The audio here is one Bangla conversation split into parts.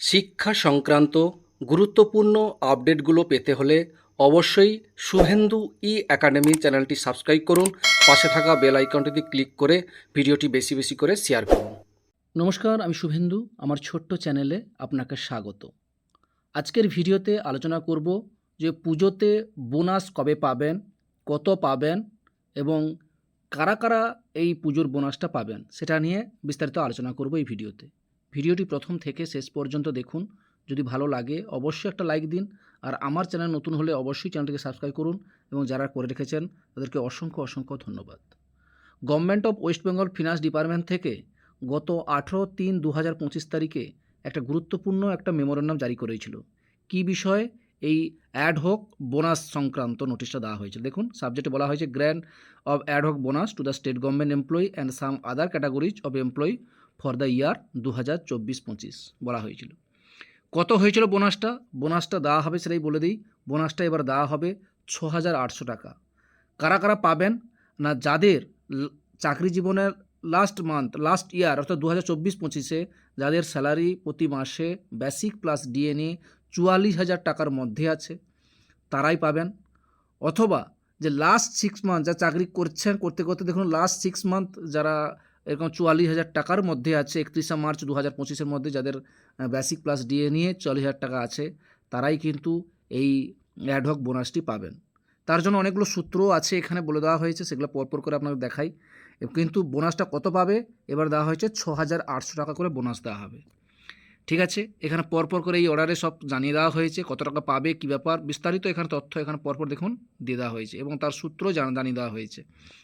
শিক্ষা সংক্রান্ত গুরুত্বপূর্ণ আপডেটগুলো পেতে হলে অবশ্যই শুভেন্দু ই একাডেমি চ্যানেলটি সাবস্ক্রাইব করুন। পাশে থাকা বেল আইকনটিতে ক্লিক করে ভিডিওটি বেশি বেশি করে শেয়ার করুন। নমস্কার, আমি শুভেন্দু, আমার ছোট্ট চ্যানেলে আপনাকে স্বাগত। আজকের ভিডিওতে আলোচনা করব যে পুজোতে বোনাস কবে পাবেন, কত পাবেন এবং কারা কারা এই পুজোর বোনাসটা পাবেন, সেটা নিয়ে বিস্তারিত আলোচনা করব এই ভিডিওতে। ভিডিওটি প্রথম থেকে শেষ পর্যন্ত দেখুন। যদি ভালো লাগে, অবশ্যই একটা লাইক দিন। আর আমার চ্যানেল নতুন হলে অবশ্যই চ্যানেলটিকে সাবস্ক্রাইব করুন এবং যারা করে রেখেছেন, তাদেরকে অসংখ্য অসংখ্য ধন্যবাদ। Government of West Bengal finance department থেকে গত আঠেরো তিন দু হাজার পঁচিশ তারিখে একটা গুরুত্বপূর্ণ একটা মেমোরেন্ডাম জারি করেছিল। কী বিষয়ে? এই অ্যাড হোক বোনাস সংক্রান্ত নোটিশটা দেওয়া হয়েছে। দেখুন সাবজেক্টে বলা হয়েছে grant of ad hoc bonus to the state government employee and some other categories of employee for the year দু হাজার চব্বিশ পঁচিশ বলা হয়েছিল। কত হয়েছিল বোনাসটা বোনাসটা দেওয়া হবে সেটাই বলে দিই। বোনাসটা এবার দেওয়া হবে ছ হাজার আটশো টাকা। কারা কারা পাবেন না যাদের চাকরি জীবনের লাস্ট মান্থ লাস্ট ইয়ার অর্থাৎ দু হাজার চব্বিশ পঁচিশে যাদের স্যালারি প্রতি মাসে বেসিক প্লাস ডিএনএ চুয়াল্লিশ হাজার টাকার মধ্যে আছে, তারাই পাবেন। অথবা যে লাস্ট সিক্স মান্থ যা চাকরি করছেন, করতে করতে দেখুন লাস্ট সিক্স মান্থ যারা এরকম চুয়াল্লিশ হাজার টাকার মধ্যে আছে, একত্রিশে মার্চ দু হাজার পঁচিশের মধ্যে যাদের বেসিক প্লাস ডিএ নিয়ে চল্লিশ হাজার টাকা আছে, তারাই কিন্তু এই অ্যাডহক বোনাসটি পাবেন। তার জন্য অনেকগুলো সূত্র আছে এখানে বলে দেওয়া হয়েছে, সেগুলো পরপর করে আপনাকে দেখাই। কিন্তু বোনাসটা কত পাবে? এবার দেওয়া হয়েছে ছ হাজার আটশো টাকা করে বোনাস দেওয়া হবে। ঠিক আছে? এখানে পরপর করে এই অর্ডারে সব জানিয়ে দেওয়া হয়েছে, কত টাকা পাবে, কী ব্যাপার, বিস্তারিত এখানে তথ্য এখানে পরপর দেখুন দিয়ে দেওয়া হয়েছে এবং তার সূত্র জানা জানিয়ে দেওয়া হয়েছে।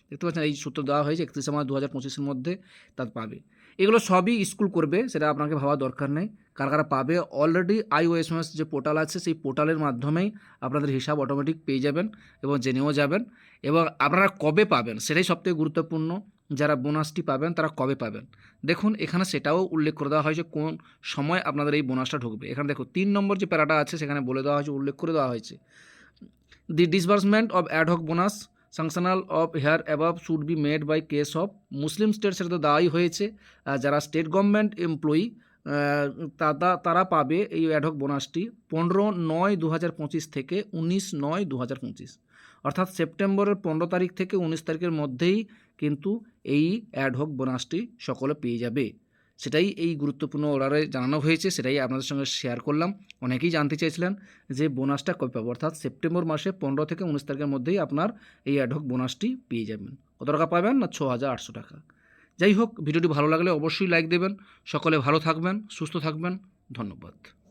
দেখতে পাচ্ছেন, এই সূত্র দেওয়া হয়েছে, একত্রিশে মার্চ দু হাজার পঁচিশের মধ্যে তার পাবে। এগুলো সবই স্কুল করবে, সেটা আপনাকে ভাবা দরকার নেই। কারা কারা পাবে? অলরেডি আই আইওএসএমএস যে পোর্টাল আছে, সেই পোর্টালের মাধ্যমেই আপনাদের হিসাব অটোমেটিক পেয়ে যাবেন এবং জেনেও যাবেন। এবং আপনারা কবে পাবেন, সেটাই সবথেকে গুরুত্বপূর্ণ। যারা বোনাসটি পাবেন, তারা কবে পাবেন? দেখুন, এখানে সেটাও উল্লেখ করে দেওয়া হয়েছে কোন সময় আপনাদের এই বোনাসটা ঢুকবে। এখানে দেখো তিন নম্বর যে প্যারাটা আছে, সেখানে বলে দেওয়া হয়েছে, উল্লেখ করে দেওয়া হয়েছে। The disbursement of ad hoc bonus sanctioned of here above should be made by case of Muslim state সেটা তো দেওয়াই হয়েছে। যারা স্টেট গভর্নমেন্ট এমপ্লয়ি তারা তারা পাবে এই অ্যাডহক বোনাসটি পনেরো নয় দু থেকে উনিশ নয় দু অর্থাৎ সেপ্টেম্বরের পনেরো তারিখ থেকে উনিশ তারিখের মধ্যেই কিন্তু এই অ্যাডহক বোনাসটি সকলে পেয়ে যাবে। সেটাই এই গুরুত্বপূর্ণ অর্ডারে জানানো হয়েছে, সেটাই আপনাদের সঙ্গে শেয়ার করলাম। অনেকেই জানতে চেয়েছিলেন যে বোনাসটা কবে পাবো, অর্থাৎ সেপ্টেম্বর মাসে পনেরো থেকে উনিশ তারিখের মধ্যেই আপনার এই অ্যাডহক বোনাসটি পেয়ে যাবেন। কত টাকা পাবেন না? ছ হাজার আটশো টাকা। যাই হোক ভিডিওটি ভালো লাগলে অবশ্যই লাইক দেবেন। সকলে ভালো থাকবেন সুস্থ থাকবেন। ধন্যবাদ।